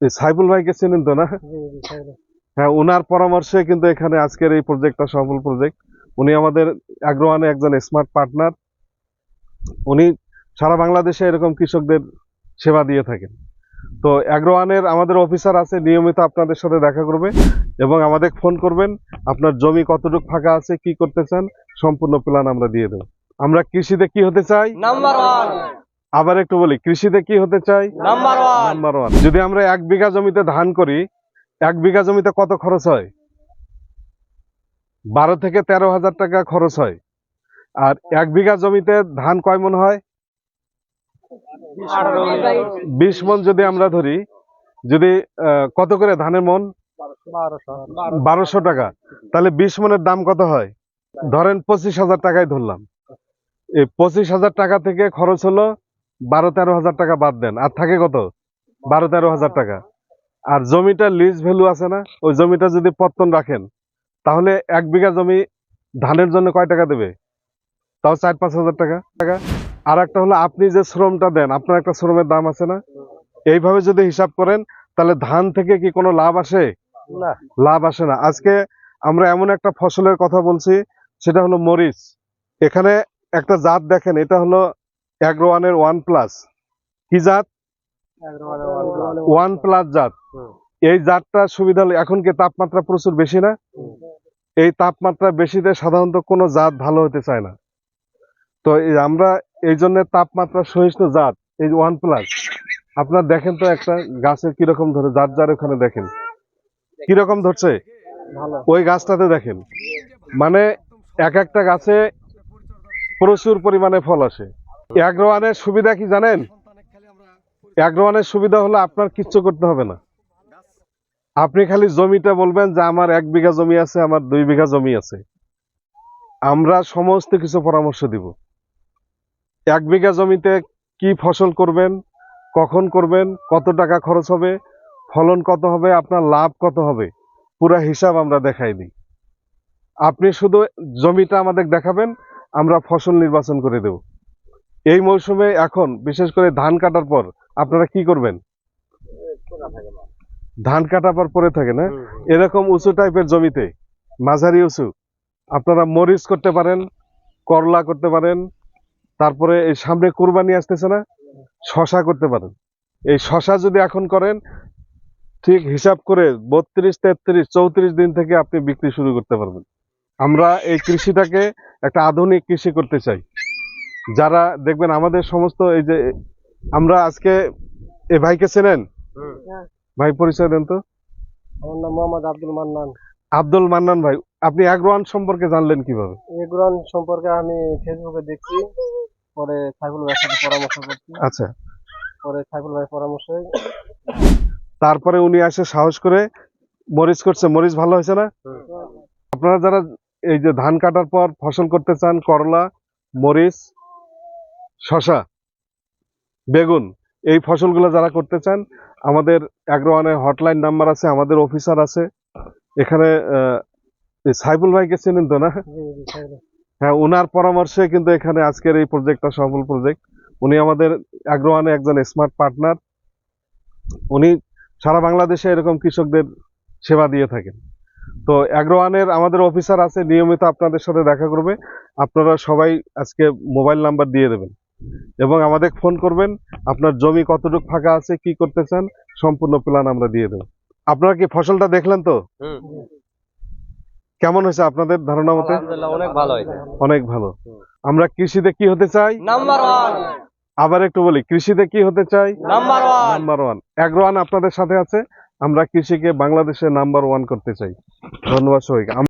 এই সাইফুল ভাইকে চেনেন তো না? হ্যাঁ ওনার পরামর্শে কিন্তু এখানে আজকের এই প্রজেক্টটা সফল প্রজেক্ট উনি আমাদের অ্যাগ্রোয়ানে একজন স্মার্ট পার্টনার উনি সারা বাংলাদেশে এরকম কৃষকদের সেবা দিয়ে থাকেন। তো অ্যাগ্রোয়ানের আমাদের অফিসার আছে নিয়মিত আপনাদের সাথে দেখা করবে এবং আমাদের ফোন করবেন আপনার জমি কতটুকু ফাঁকা আছে কি করতে চান সম্পূর্ণ প্ল্যান আমরা দিয়ে দেবো। আমরা কৃষিতে কি হতে চাই? নাম্বার আবার একটু বলি কৃষিতে কি হতে চাই? নাম্বার নাম্বার ওয়ান যদি আমরা এক বিঘা জমিতে ধান করি এক বিঘা জমিতে কত খরচ হয়? বারো থেকে তেরো হাজার টাকা খরচ হয়। আর এক বিঘা জমিতে ধান কয় মন হয়? বিশ মন যদি আমরা ধরি যদি কত করে ধানের মন? বারোশো টাকা। তাহলে বিশ মনের দাম কত হয়? ধরেন পঁচিশ হাজার টাকায় ধরলাম। এই পঁচিশ হাজার টাকা থেকে খরচ হলো বারো তেরো হাজার টাকা বাদ দেন। আর থাকে কত? বারো তেরো হাজার টাকা। আর জমিটার লিজ ভ্যালু আছে না ওই জমিটা যদি পত্তন রাখেন তাহলে এক বিঘা জমি ধানের জন্য কয় টাকা দেবে? তাও চার পাঁচ হাজার টাকা। টাকা আর একটা হলো আপনি যে শ্রমটা দেন আপনার একটা শ্রমের দাম আছে না? এইভাবে যদি হিসাব করেন তাহলে ধান থেকে কি কোনো লাভ আসে? লাভ আসে না। আজকে আমরা এমন একটা ফসলের কথা বলছি সেটা হলো মরিচ। এখানে একটা জাত দেখেন এটা হলো অ্যাগ্রোয়ানের ওয়ান প্লাস কি জাত? ওয়ান প্লাস জাত। এই জাতটা সুবিধা এখন কি তাপমাত্রা প্রচুর বেশি না? এই তাপমাত্রা বেশিতে সাধারণত কোনো জাত ভালো হতে চায় না। তো আমরা এই জন্য তাপমাত্রা সহিষ্ণু জাত এই ওয়ান প্লাস। আপনার দেখেন তো একটা গাছের কীরকম ধরে যার যার ওখানে দেখেন। কীরকম ধরছে? ওই গাছটাতে দেখেন। মানে এক একটা গাছে প্রচুর পরিমাণে ফল আসে। অ্যাগ্রোয়ানের সুবিধা কি জানেন? অ্যাগ্রোয়ানের সুবিধা হলো আপনার কিচ্ছু করতে হবে না। আপনি খালি জমিটা বলবেন যে আমার এক বিঘা জমি আছে, আমার দুই বিঘা জমি আছে। আমরা সমস্ত কিছু পরামর্শ দিব। এক বিঘা জমিতে কি ফসল করবেন, কখন করবেন, কত টাকা খরচ হবে, ফলন কত হবে, আপনার লাভ কত হবে, পুরা হিসাব আমরা দেখাই দিই। আপনি শুধু জমিটা আমাদের দেখাবেন, আমরা ফসল নির্বাচন করে দেব। এই মৌসুমে এখন বিশেষ করে ধান কাটার পর আপনারা কি করবেন? ধান কাটার পর পরে থাকে না? এরকম উঁচু টাইপের জমিতে মাঝারি উঁচু আপনারা মরিচ করতে পারেন করলা করতে পারেন তারপরে এই সামনে কুরবানি আসতেছে না শশা করতে পারেন। এই শশা যদি এখন করেন ঠিক হিসাব করে বত্রিশ তেত্রিশ চৌত্রিশ দিন থেকে আপনি বিক্রি শুরু করতে পারবেন। আমরা এই কৃষিটাকে একটা আধুনিক কৃষি করতে চাই। যারা দেখবেন আমাদের সমস্ত এই যে আমরা আজকে এই ভাইকে চেনেন? ভাই পরিচয় দেন তো। আমার নাম মোহাম্মদ আব্দুল মান্নান। আব্দুল মান্নান ভাই আপনি অ্যাগ্রোয়ান সম্পর্কে জানলেন কীভাবে? এগুলোন সম্পর্কে আমি ফেসবুকে দেখছি পরে সাইফুল ভাইয়ের সাথে পরামর্শ করছি। আচ্ছা। পরে সাইফুল ভাইয়ের পরামর্শ। তারপরে উনি আসে সাহস করে মরিচ করছে। মরিচ ভালো হয়েছে না? আপনারা যারা এই যে ধান কাটার পর ফসল করতে চান করলা মরিচ শশা বেগুন এই ফসলগুলো যারা করতে চান আমাদের অ্যাগ্রোয়ানের হটলাইন নাম্বার আছে আমাদের অফিসার আছে। এখানে সাইফুল ভাইকে চেনেন তো না? হ্যাঁ ওনার পরামর্শে কিন্তু এখানে আজকের এই প্রজেক্টটা সফল প্রজেক্ট। উনি আমাদের অ্যাগ্রোয়ানে একজন স্মার্ট পার্টনার। উনি সারা বাংলাদেশে এরকম কৃষকদের সেবা দিয়ে থাকেন। তো অ্যাগ্রোয়ানের আমাদের অফিসার আছে নিয়মিত আপনাদের সাথে দেখা করবে। আপনারা সবাই আজকে মোবাইল নাম্বার দিয়ে দেবেন। এবং আমাদের ফোন করবেন আপনার জমি কতটুকু ফাঁকা আছে কি করতে চান সম্পূর্ণ প্ল্যান আমরা দিয়ে দেবো। আপনারা কি ফসলটা দেখলেন তো? কেমন হয়েছে আপনাদের ধারণা মতে? অনেক ভালো অনেক ভালো। আমরা কৃষিতে কি হতে চাই? নাম্বার ওয়ান আবার একটু বলি কৃষিতে কি হতে চাই? Number one number one Agrowon আপনাদের সাথে আছে আমরা কৃষিকে বাংলাদেশে নাম্বার ওয়ান করতে চাই। ধন্যবাদ সবাইকে।